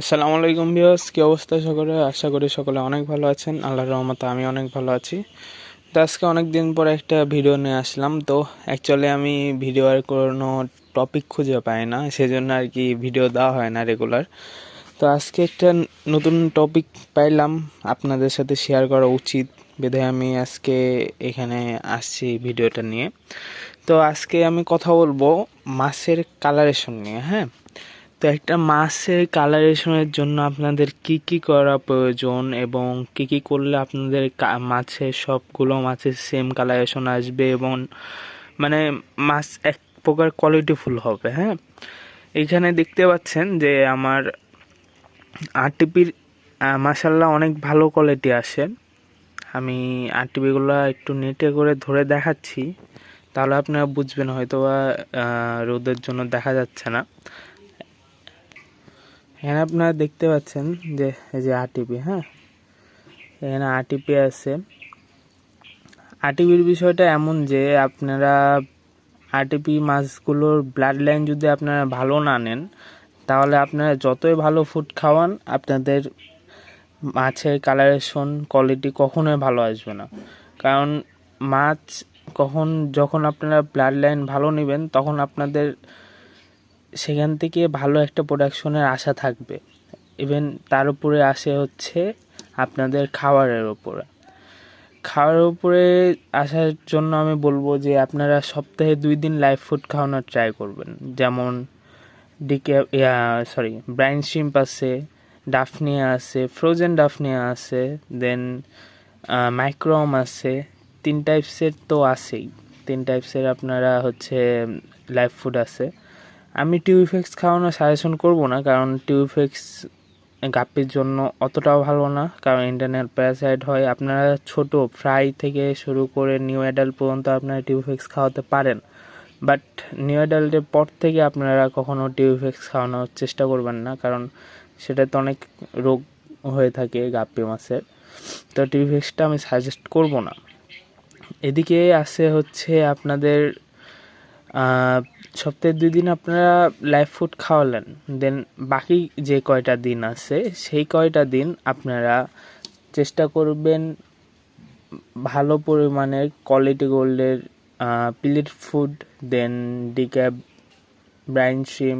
আসসালামু আলাইকুম বিয়স কী অবস্থা সকলে? আশা করি সকলে অনেক ভালো আছেন। আল্লাহর রহমতে আমি অনেক ভালো আছি। তো আজকে অনেক দিন পর একটা ভিডিও নিয়ে আসলাম। তো অ্যাকচুয়ালি আমি ভিডিও আর কোনো টপিক খুঁজে পাই না, সেজন্য আর কি ভিডিও দেওয়া হয় না রেগুলার তো আজকে একটা নতুন টপিক পাইলাম, আপনাদের সাথে শেয়ার করা উচিত বিধায় আমি আজকে এখানে আসছি ভিডিওটা নিয়ে। তো আজকে আমি কথা বলব মাছের কালারেশন নিয়ে হ্যাঁ? তো একটা মাছের কালারেশনের জন্য আপনাদের কি কি করা প্রয়োজন এবং কি কি করলে আপনাদের মাছের সবগুলো মাছের সেম কালারেশন আসবে এবং মানে মাছ এক প্রকার কোয়ালিটিফুল হবে হ্যাঁ? এখানে দেখতে পাচ্ছেন যে আমার আরটিপির মাসাল্লাহ অনেক ভালো কোয়ালিটি আসে। আমি আরটিপিগুলো একটু নেটে করে ধরে দেখাচ্ছি। তাহলে আপনারা বুঝবেন হয়তো বা রোদের জন্য দেখা যাচ্ছে না। এখানে আপনারা দেখতে পাচ্ছেন যে, এই যে আরটিপি হ্যাঁ? এখানে আরটিপি আছে। আরটিপির বিষয়টা এমন যে, আপনারা আরটিপি মাছগুলোর ব্লাড লাইন যদি আপনারা ভালো না নেন, তাহলে আপনারা যতই ভালো ফুড খাওয়ান, আপনাদের মাছের কালারেশন কোয়ালিটি কখনোই ভালো আসবে না। কারণ মাছ কখন, যখন আপনারা ব্লাড লাইন ভালো নেবেন, তখন আপনাদের সেখান থেকে ভালো একটা প্রোডাকশনের আশা থাকবে। ইভেন তার উপরে আসে হচ্ছে আপনাদের খাবারের উপরে। খাওয়ার উপরে আসার জন্য আমি বলব যে আপনারা সপ্তাহে দুই দিন লাইভ ফুড খাওয়ানোর ট্রাই করবেন। যেমন ডিকে সরি ব্রাইন শিম্প আছে ডাফনিয়া আছে ফ্রোজেন ডাফনিয়া আছে দেন মাইক্রোম আছে। তিন টাইপসের তো আছেই। তিন টাইপসের আপনারা হচ্ছে লাইভ ফুড আছে। আমি টিউফেক্স খাওয়ানো সাজেশন করব না, কারণ টিউফেক্স গাপ্পির জন্য অতটাও ভালো না, কারণ ইন্টারনাল প্যারাসাইট হয়। আপনারা ছোট ফ্রাই থেকে শুরু করে নিউ অ্যাডাল্ট পর্যন্ত আপনারা টিউফেক্স খাওয়াতে পারেন। বাট নিউ অ্যাডাল্টের পর থেকে আপনারা কখনো টিউফেক্স খাওয়ানোর চেষ্টা করবেন না, কারণ সেটাতে অনেক রোগ হয়ে থাকে গাপ্পি মাছের। তো টিউফেক্সটা আমি সাজেস্ট করব না। এদিকে আছে হচ্ছে আপনাদের সপ্তাহে দুই দিন আপনারা লাইভ ফুড খাওয়ালেন। দেন বাকি যে কয়টা দিন আছে, সেই কয়টা দিন আপনারা চেষ্টা করবেন ভালো পরিমাণের কোয়ালিটি গোল্ডের প্লেট ফুড দেন ডিক্যাব ব্রাইন শিম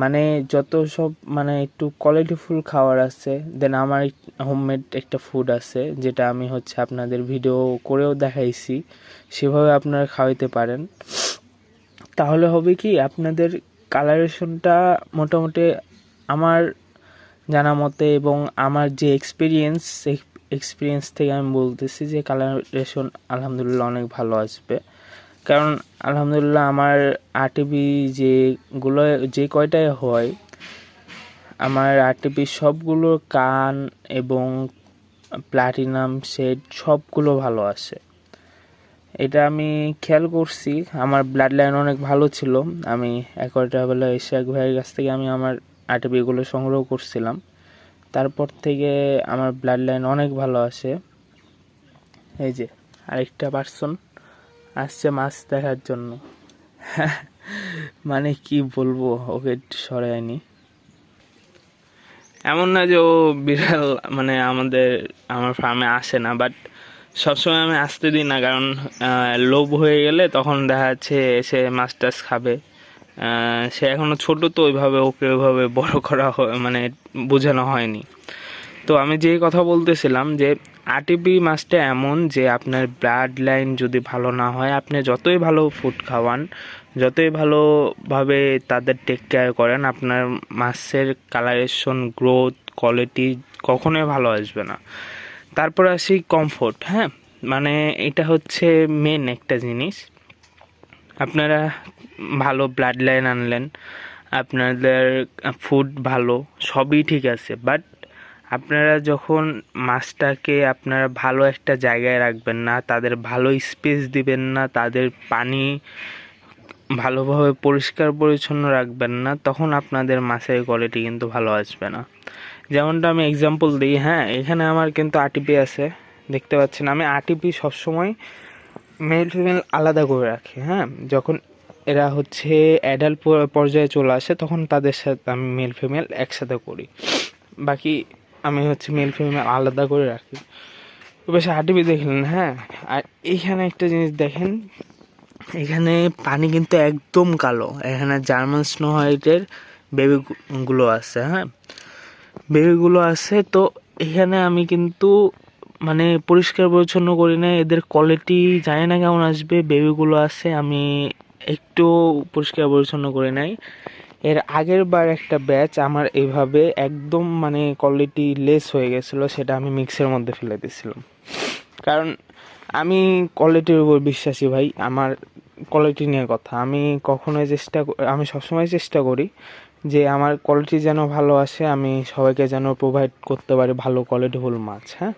মানে যত সব মানে একটু কোয়ালিটিফুল খাবার আছে দেন আমার হোমমেড একটা ফুড আছে, যেটা আমি হচ্ছে আপনাদের ভিডিও করেও দেখাইছি, সেভাবে আপনারা খাওয়াইতে পারেন। তাহলে হবে কি, আপনাদের কালারেশনটা মোটামুটি আমার জানা মতে এবং আমার যে এক্সপিরিয়েন্স এক্সপিরিয়েন্স থেকে আমি বলতেছি যে কালারেশন আলহামদুলিল্লাহ অনেক ভালো আসবে। কারণ আলহামদুলিল্লাহ আমার আরটিপি যেগুলো যে কয়টায় হয়, আমার আরটিপি সবগুলো কান এবং প্লাটিনাম সেট সবগুলো ভালো আসে। এটা আমি খেয়াল করছি, আমার ব্লাড লাইন অনেক ভালো ছিল। আমি একটা বেলা ইশাক ভাইয়ের কাছ থেকে আমি আমার আরটিপিগুলো সংগ্রহ করছিলাম। তারপর থেকে আমার ব্লাড লাইন অনেক ভালো আসে। এই যে আরেকটা পার্সন আসছে মাছ দেখার জন্য। মানে কি বলব, ওকে আনি এমন না যে ও বিড়াল মানে আমাদের, আমার ফার্মে আসে না বাট সবসময় আমি আসতে দিই না, কারণ লোভ হয়ে গেলে তখন দেখা যাচ্ছে এসে মাছ টাছ খাবে। সে এখনও ছোট তো, ওইভাবে ওকে ওইভাবে বড় করা মানে বোঝানো হয়নি। তো আমি যে কথা বলতেছিলাম যে আরটিপি মাছটা এমন যে আপনার ব্লাড লাইন যদি ভালো না হয়, আপনি যতই ভালো ফুড খাওয়ান, যতই ভালোভাবে তাদের টেক কেয়ার করেন, আপনার মাছের কালারেশন গ্রোথ কোয়ালিটি কখনোই ভালো আসবে না। তারপর আসি কমফোর্ট হ্যাঁ? মানে এটা হচ্ছে মেন একটা জিনিস। আপনারা ভালো ব্লাড লাইন আনলেন, আপনাদের ফুড ভালো, সবই ঠিক আছে বাট আপনারা যখন মাছটাকে আপনারা ভালো একটা জায়গায় রাখবেন না, তাদের ভালো স্পেস দিবেন না, তাদের পানি ভালোভাবে পরিষ্কার পরিচ্ছন্ন রাখবেন না, তখন আপনাদের মাছের কোয়ালিটি কিন্তু ভালো আসবে না। যেমনটা আমি এক্সাম্পল দিই হ্যাঁ এখানে আমার কিন্তু আরটিপি আছে, দেখতে পাচ্ছেন। আমি আরটিপি সবসময় মেল ফিমেল আলাদা করে রাখি হ্যাঁ। যখন এরা হচ্ছে অ্যাডাল্ট পর্যায়ে চলে আসে, তখন তাদের সাথে আমি মেল ফিমেল একসাথে করি। বাকি আমি হচ্ছে মেল ফিমেল আলাদা করে রাখি। বেশ আরটিপি দেখলেন হ্যাঁ? আর এইখানে একটা জিনিস দেখেন, এখানে পানি কিন্তু একদম কালো। এখানে জার্মান স্নো হোয়াইটের বেবিগুলো আছে হ্যাঁ? বেবিগুলো আছে, তো এখানে আমি কিন্তু মানে পরিষ্কার পরিচ্ছন্ন করি না এদের কোয়ালিটি জানি না কেমন আসবে। বেবিগুলো আছে, আমি একটু পরিষ্কার পরিচ্ছন্ন করে নাই। এর আগের বার একটা ব্যাচ আমার এইভাবে একদম মানে কোয়ালিটি লেস হয়ে গেছিল, সেটা আমি মিক্সের মধ্যে ফেলে দিয়েছিলাম। কারণ আমি কোয়ালিটির উপর বিশ্বাসী ভাই, আমার কোয়ালিটি নিয়ে কথা। আমি কখনোই চেষ্টা আমি সবসময় চেষ্টা করি যে আমার কোয়ালিটি যেন ভালো আসে, আমি সবাইকে যেন প্রোভাইড করতে পারি ভালো কোয়ালিটিফুল মাছ হ্যাঁ?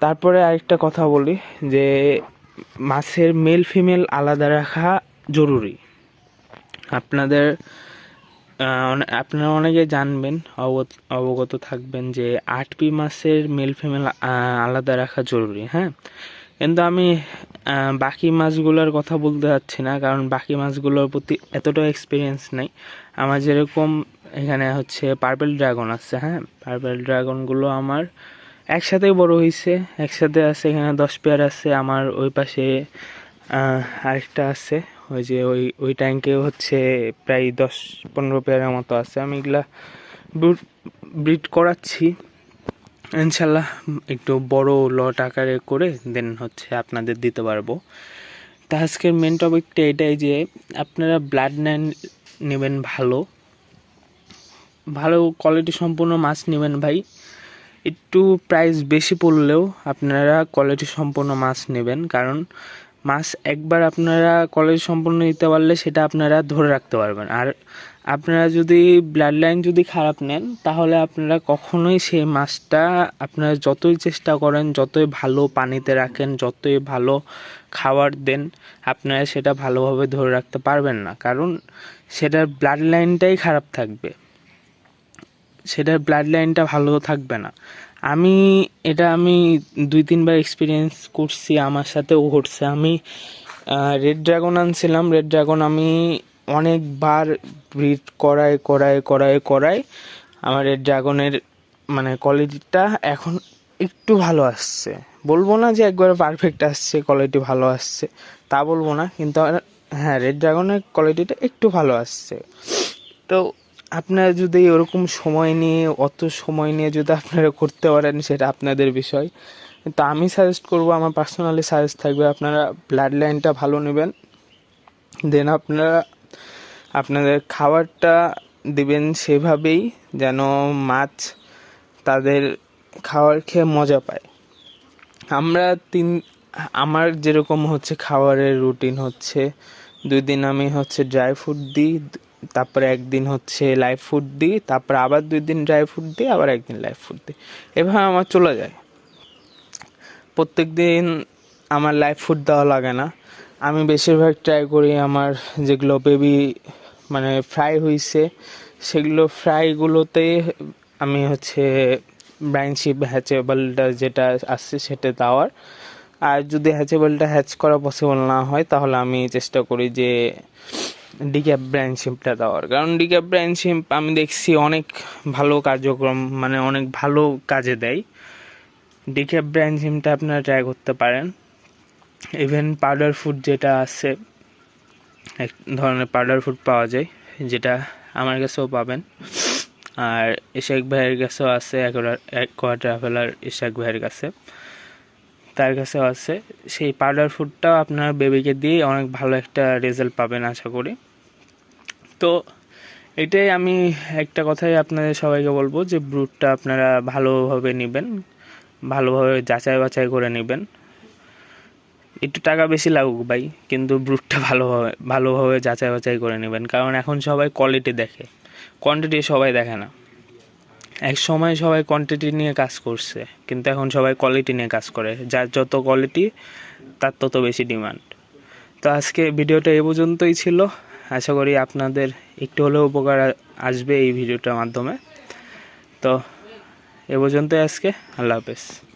তারপরে আরেকটা কথা বলি যে মাছের মেল ফিমেল আলাদা রাখা জরুরি। আপনাদের আপনারা অনেকে জানবেন অবগত থাকবেন যে আট পি মাসের মেল ফিমেল আলাদা রাখা জরুরি হ্যাঁ? কিন্তু আমি বাকি মাছগুলোর কথা বলতে চাচ্ছি না, কারণ বাকি মাছগুলোর প্রতি এতটা এক্সপিরিয়েন্স নেই। আমার যেরকম এখানে হচ্ছে পার্পেল ড্রাগন আছে হ্যাঁ? পার্পেল ড্রাগনগুলো আমার একসাথেই বড় হয়েছে একসাথে আছে এখানে দশ পেয়ার আছে, আমার ওই পাশে আরেকটা আছে ওই যে ওই ওই ট্যাঙ্কে হচ্ছে প্রায় দশ, পনেরো পেয়ারের মতো আছে। আমি এগুলা ব্রিড করাচ্ছি। ইনশাল্লাহ একটু বড় লট আকারে করে দেন হচ্ছে আপনাদের দিতে পারব। তা আজকের মেন টপিকটা এটাই যে, আপনারা ব্লাড নাইন নেবেন ভালো। ভালো কোয়ালিটি সম্পূর্ণ মাছ নেবেন ভাই। একটু প্রাইস বেশি পড়লেও আপনারা কোয়ালিটি সম্পন্ন মাছ নেবেন। কারণ মাছ একবার আপনারা কলেজ সম্পন্ন নিতে পারলে সেটা আপনারা ধরে রাখতে পারবেন। আর আপনারা যদি ব্লাড লাইন যদি খারাপ নেন, তাহলে আপনারা কখনোই সেই মাছটা আপনারা যতই চেষ্টা করেন, যতই ভালো পানিতে রাখেন, যতই ভালো খাবার দেন, আপনারা সেটা ভালোভাবে ধরে রাখতে পারবেন না। কারণ সেটার ব্লাড লাইনটাই খারাপ থাকবে। সেটার ব্লাড লাইনটা ভালো থাকবে না। আমি, এটা আমি দুই, তিনবার এক্সপিরিয়েন্স করছি আমার সাথেও ঘটছে আমি রেড ড্রাগন আনছিলাম। রেড ড্রাগন আমি অনেকবার ব্রিড করায় করায় করায় করায় আমার রেড ড্রাগনের মানে কোয়ালিটিটা এখন একটু ভালো আসছে। বলব না যে একবারে পারফেক্ট আসছে কোয়ালিটি ভালো আসছে, তা বলব না। কিন্তু হ্যাঁ রেড ড্রাগনের কোয়ালিটিটা একটু ভালো আসছে। তো আপনারা যদি ওরকম সময় নিয়ে, অত সময় নিয়ে যদি আপনারা করতে পারেন সেটা আপনাদের বিষয়। কিন্তু আমি সাজেস্ট করব, আমার পার্সোনালি সাজেস্ট থাকবে আপনারা ব্লাড লাইনটা ভালো নেবেন। দেন আপনারা আপনাদের খাবারটা দিবেন সেভাবেই যেন মাছ তাদের খাবার খেয়ে মজা পায়। আমরা তিন, আমার যেরকম হচ্ছে খাবারের রুটিন হচ্ছে, দুই দিন আমি হচ্ছে ড্রাই ফ্রুট দিই তারপরে একদিন হচ্ছে লাইভ ফুড দিই, তারপরে আবার দুই দিন ড্রাই ফুড দিই, আবার একদিন লাইভ ফুড দিই। এভাবে আমার চলে যায়। প্রত্যেক দিন আমার লাইভ ফুড দেওয়া লাগে না। আমি বেশিরভাগ ট্রাই করি আমার যেগুলো বেবি মানে ফ্রাই হয়েছে সেগুলো ফ্রাইগুলোতে আমি হচ্ছে ব্রাইনশিপ হ্যাচেবলটা যেটা আসছে সেটা দেওয়ার। আর যদি হ্যাচেবলটা হ্যাচ করা পসিবল না হয়, তাহলে আমি চেষ্টা করি যে ডিক্যাপ ব্র্যান্ড শিম্পটা দেওয়ার। কারণ ডিক্যাপ ব্র্যান্ড শিম্প আমি দেখছি অনেক ভালো কার্যক্রম মানে অনেক ভালো কাজে দেয়। ডিক্যাপ ব্র্যান্ড শিমটা আপনারা ট্রাই করতে পারেন। ইভেন পাউডার ফুড যেটা আছে, এক ধরনের পাউডার ফুড পাওয়া যায়, যেটা আমার কাছেও পাবেন। আর ইশাক ভাইয়ের কাছেও আছে কোয়ার্টার ট্রাভেলার ইশাক ভাইয়ের কাছে। তার কাছেও আছে। সেই পাউডার ফুডটাও আপনার বেবিকে দিয়ে অনেক ভালো একটা রেজাল্ট পাবেন, আশা করি। তো এটাই আমি একটা কথাই আপনাদের সবাইকে বলব যে ব্রুটটা আপনারা ভালোভাবে নেবেন, ভালোভাবে যাচাই বাছাই করে নেবেন। একটু টাকা বেশি লাগুক ভাই, কিন্তু ব্রুটটা ভালোভাবে ভালোভাবে যাচাই বাছাই করে নেবেন। কারণ এখন সবাই কোয়ালিটি দেখে কোয়ান্টিটি সবাই দেখে না। এক সময় সবাই কোয়ান্টিটি নিয়ে কাজ করছে, কিন্তু এখন সবাই কোয়ালিটি নিয়ে কাজ করে। যার যত কোয়ালিটি তার তত বেশি ডিমান্ড তো আজকে ভিডিওটা এ পর্যন্তই ছিল। আশা করি আপনাদের একটু হলেও উপকার আসবে এই ভিডিওটার মাধ্যমে। তো, এ পর্যন্তই আজকে। আল্লাহ হাফেজ।